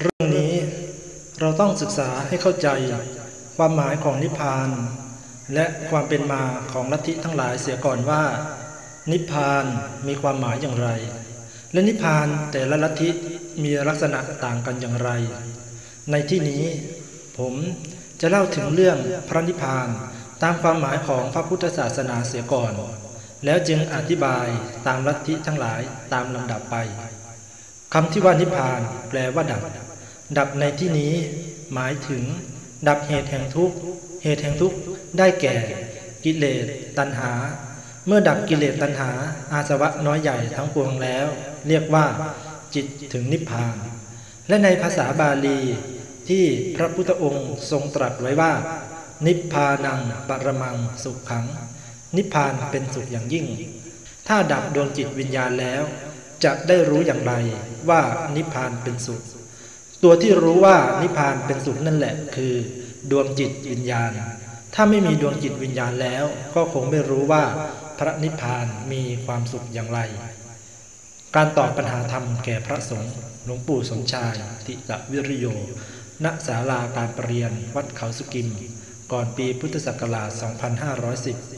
เรื่องนี้เราต้องศึกษาให้เข้าใจความหมายของนิพพาน และความเป็นมาของลัทธิทั้งหลายเสียก่อนว่า นิพพานมีความหมายอย่างไร และนิพพานแต่ละลัทธิมีลักษณะต่างกันอย่างไร ในที่นี้ผมจะเล่าถึงเรื่องพระนิพพานตามความหมายของพระพุทธศาสนาเสียก่อน แล้วจึงอธิบายตามลัทธิทั้งหลายตามลำดับไปคำที่ว่านิพพานแปลว่าดับ ดับในที่นี้หมายถึง ดับเหตุแห่งทุกข์เหตุแห่งทุกข์ได้แก่กิเลสตัณหา เมื่อดับกิเลสตัณหา อาสวะน้อยใหญ่ทั้งปวงแล้ว เรียกว่า จิตถึงนิพพาน และในภาษาบาลีที่พระพุทธองค์ทรงตรัสไว้ว่า นิพพานังปรมังสุขขัง นิพพานเป็นสุขอย่างยิ่ง ถ้าดับดวงจิตวิญญาณแล้ว จะได้รู้อย่างไรว่านิพพานเป็นสุข ตัวที่รู้ว่านิพพานเป็นสุขนั่นแหละ คือ ดวงจิตวิญญาณ ถ้าไม่มีดวงจิตวิญญาณแล้ว ก็คงไม่รู้ว่าพระนิพพานมีความสุขอย่างไร การตอบปัญหาธรรมแก่พระสงฆ์หลวงปู่สมชาย ติตวิริโย ณศาลาการประเรียนวัดเขาสุกิม ก่อนปีพุทธศักราช 2510